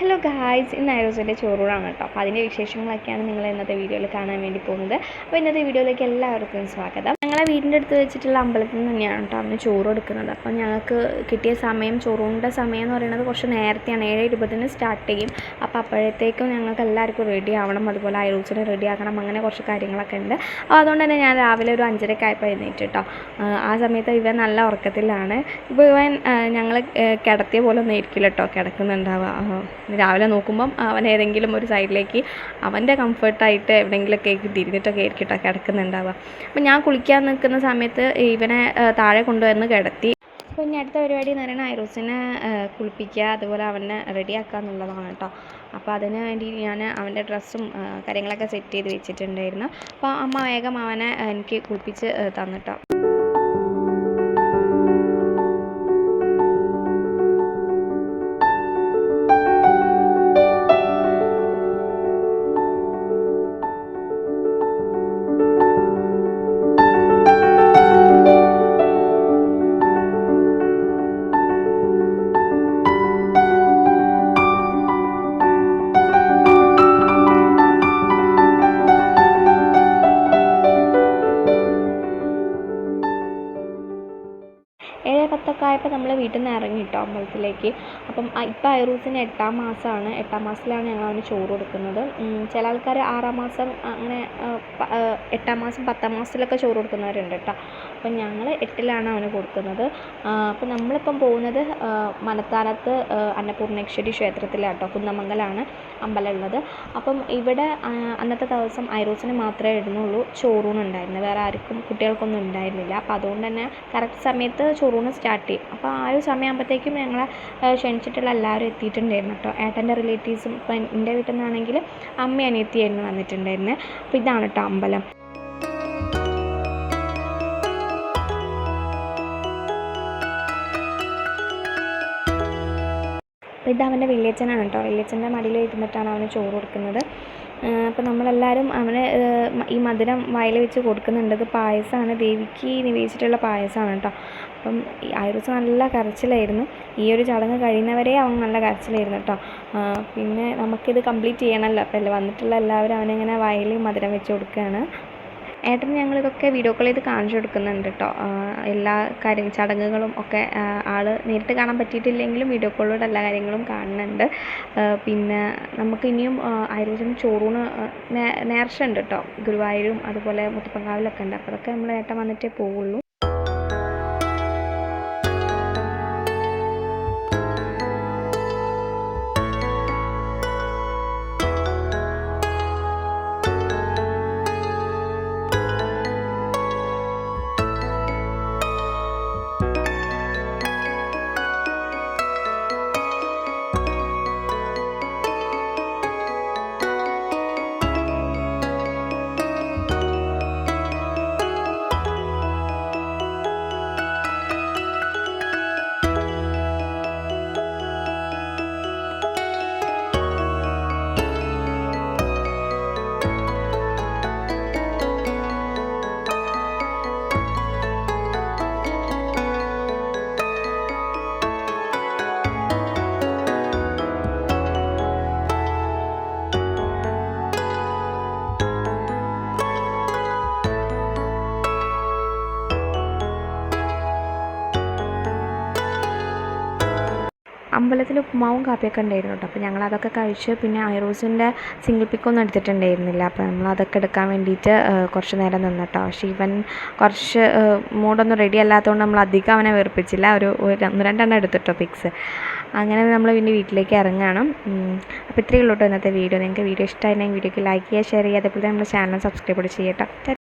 Hello guys ഇന്ന് ഐറോസിന്റെ ചോറൂടാണ് കേട്ടോ. അപ്പോൾ അതിന്റെ വിശേഷങ്ങളൊക്കെയാണ് നിങ്ങൾ ഇന്നത്തെ വീഡിയോയിൽ കാണാൻ വേണ്ടി പോകുന്നത്. അപ്പോൾ ഇന്നത്തെ വീഡിയോയിലേക്ക് എല്ലാവർക്കും സ്വാഗതം. ഞങ്ങളെ വീടിന്റെ അടുത്ത് വെച്ചിട്ടുള്ള അമ്പലത്തിൽ നിന്ന് തന്നെയാണ് കേട്ടോ അന്ന് ചോറ് കൊടുക്കുന്നത്. അപ്പം ഞങ്ങൾക്ക് കിട്ടിയ സമയം ചോറൂണിന്റെ സമയം എന്ന് പറയുന്നത് കുറച്ച് നേരത്തെയാണ്. ഏഴ് ഇരുപതിന് സ്റ്റാർട്ട് ചെയ്യും. അപ്പോൾ അപ്പോഴത്തേക്കും ഞങ്ങൾക്ക് എല്ലാവർക്കും റെഡി ആവണം. അതുപോലെ അയൽവച്ചിനെ റെഡി ആക്കണം. അങ്ങനെ കുറച്ച് കാര്യങ്ങളൊക്കെ ഉണ്ട്. അപ്പോൾ അതുകൊണ്ട് തന്നെ ഞാൻ രാവിലെ ഒരു അഞ്ചരയ്ക്ക് ആയപ്പോൾ എഴുന്നേറ്റ് കേട്ടോ ആ സമയത്ത് ഇവ നല്ല ഉറക്കത്തിലാണ്. ഇപ്പോൾ ഇവൻ ഞങ്ങൾ കിടത്തിയ പോലെ ഒന്നും ആയിരിക്കില്ല കേട്ടോ കിടക്കുന്നുണ്ടാവുക. രാവിലെ നോക്കുമ്പം അവൻ ഏതെങ്കിലും ഒരു സൈഡിലേക്ക് അവന്റെ കംഫർട്ടായിട്ട് എവിടെയെങ്കിലുമൊക്കെ തിരിഞ്ഞിട്ടൊക്കെ ആയിരിക്കും കേട്ടോ കിടക്കുന്നുണ്ടാവുക. അപ്പം ഞാൻ കുളിക്കാൻ നിൽക്കുന്ന സമയത്ത് ഇവനെ താഴെ കൊണ്ടുവന്ന് കിടത്തി. അപ്പോൾ ഇനി അടുത്ത പരിപാടി എന്ന് പറയുന്നത് ഐറോസിനെ കുളിപ്പിക്കുക അതുപോലെ അവനെ റെഡിയാക്കുക എന്നുള്ളതാണ് കേട്ടോ. അപ്പോൾ അതിന് വേണ്ടി ഞാൻ അവന്റെ ഡ്രസ്സും കാര്യങ്ങളൊക്കെ സെറ്റ് ചെയ്ത് വെച്ചിട്ടുണ്ടായിരുന്നു. അപ്പോൾ അമ്മ വേഗം അവനെ എനിക്ക് കുളിപ്പിച്ച് തന്നു തന്നിട്ടോ പത്തൊക്കെ ആയപ്പോൾ നമ്മൾ വീട്ടിൽ നിന്ന് ഇറങ്ങി കേട്ടോ അമ്പലത്തിലേക്ക്. അപ്പം ഇപ്പം ഐറൂസിന് എട്ടാം മാസമാണ് എട്ടാം മാസത്തിലാണ് ഞങ്ങൾ അവന് ചോറ് കൊടുക്കുന്നത്. ചില ആൾക്കാർ ആറാം മാസം അങ്ങനെ എട്ടാം മാസം പത്താം മാസത്തിലൊക്കെ ചോറ് കൊടുക്കുന്നവരുണ്ട് കേട്ടോ അപ്പം ഞങ്ങൾ എട്ടിലാണ് അവന് കൊടുക്കുന്നത്. അപ്പം നമ്മളിപ്പം പോകുന്നത് ആ, അന്നപൂർണേശ്വരി ക്ഷേത്രത്തിലാണ് കേട്ടോ കുന്നമംഗലാണ് അമ്പലം ഉള്ളത് അപ്പം ഇവിടെ അന്നത്തെ ദിവസം ഐറൂസിന് മാത്രമേ ഇടുന്നുള്ളൂ ചോറൂണുണ്ടായിരുന്നു വേറെ ആർക്കും കുട്ടികൾക്കൊന്നും ഉണ്ടായിരുന്നില്ല. അപ്പോൾ അതുകൊണ്ട് തന്നെ കറക്റ്റ് സമയത്ത് ചോറൂണ് സ്റ്റാർട്ട് ചെയ്യും. അപ്പോൾ ആ ഒരു സമയമാകുമ്പോഴത്തേക്കും ഞങ്ങളെ ക്ഷണിച്ചിട്ടുള്ള എല്ലാവരും എത്തിയിട്ടുണ്ടായിരുന്നു കേട്ടോ. ഏട്ടന്റെ റിലേറ്റീവ്സും ഇപ്പം എന്റെ വീട്ടിൽ നിന്നാണെങ്കിൽ അമ്മ അനിയത്തിയായിരുന്നു വന്നിട്ടുണ്ടായിരുന്നത് അപ്പോൾ ഇതാണ് കേട്ടോ അമ്പലം. ഇത് അവന്റെ വലിയച്ഛനാണ് കേട്ടോ. വലിയച്ഛന്റെ മടിയിൽ ഇരുന്നിട്ടാണ് അവന് ചോറ് കൊടുക്കുന്നത്. അപ്പോൾ നമ്മളെല്ലാവരും അവന് ഈ മധുരം വയൽ വെച്ച് കൊടുക്കുന്നുണ്ട്. ഇത് പായസമാണ്. ദേവിക്ക് നിവേദിച്ചിട്ടുള്ള പായസമാണ് കേട്ടോ. അപ്പം ദിവസം നല്ല കരച്ചിലായിരുന്നു. ഈ ഒരു ചടങ്ങ് കഴിയുന്നവരെ അവൻ നല്ല കരച്ചിലായിരുന്നു കേട്ടോ. പിന്നെ നമുക്കിത് കംപ്ലീറ്റ് ചെയ്യണമല്ലോ. അപ്പോൾ വന്നിട്ടുള്ള എല്ലാവരും അവനിങ്ങനെ വയലിൽ മധുരം വെച്ച് കൊടുക്കുകയാണ്. ഏട്ടന് ഞങ്ങളിതൊക്കെ വീഡിയോ കോൾ ചെയ്ത് കാണിച്ചു കൊടുക്കുന്നുണ്ട് കേട്ടോ എല്ലാ കാര്യ ചടങ്ങുകളും ഒക്കെ ആൾ നേരിട്ട് കാണാൻ പറ്റിയിട്ടില്ലെങ്കിലും വീഡിയോ കോളിലൂടെ എല്ലാ കാര്യങ്ങളും കാണുന്നുണ്ട്. പിന്നെ നമുക്ക് ഇനിയും ആയുർവേദം ചോറൂണ് നേർച്ച ഉണ്ട് കേട്ടോ ഗുരുവായൂരും അതുപോലെ മുത്തപ്പങ്കാവിലൊക്കെ ഉണ്ട്. അപ്പോൾ അതൊക്കെ നമ്മൾ ഏട്ടൻ വന്നിട്ടേ പോവുള്ളൂ. അമ്പലത്തിൽ ഉപ്പുമാവും കാപ്പിയൊക്കെ ഉണ്ടായിരുന്നു കേട്ടോ. അപ്പോൾ ഞങ്ങൾ അതൊക്കെ കഴിച്ച് പിന്നെ ഐറോസിന്റെ സിംഗിൾ പിക്കൊന്നും എടുത്തിട്ടുണ്ടായിരുന്നില്ല. അപ്പോൾ നമ്മൾ അതൊക്കെ എടുക്കാൻ വേണ്ടിയിട്ട് കുറച്ച് നേരം നിന്ന് കേട്ടോ. പക്ഷേ ഇവൻ കുറച്ച് മൂടൊന്നും റെഡി അല്ലാത്തതുകൊണ്ട് നമ്മൾ അധികം അവനെ വെറുപ്പിച്ചില്ല. ഒരു ഒന്ന് രണ്ടെണ്ണം എടുത്തിട്ടോ പിക്സ് അങ്ങനെ നമ്മൾ പിന്നെ വീട്ടിലേക്ക് ഇറങ്ങണം. അപ്പോൾ ഇത്രയേ ഉള്ളൂ കേട്ടോ ഇന്നത്തെ വീഡിയോ. നിങ്ങൾക്ക് വീഡിയോ ഇഷ്ടമായിരുന്നെങ്കിൽ വീഡിയോക്ക് ലൈക്ക് ചെയ്യുക ഷെയർ ചെയ്യുക. അതേപോലെ നമ്മുടെ ചാനൽ സബ്സ്ക്രൈബ് ചെയ്യട്ടോ.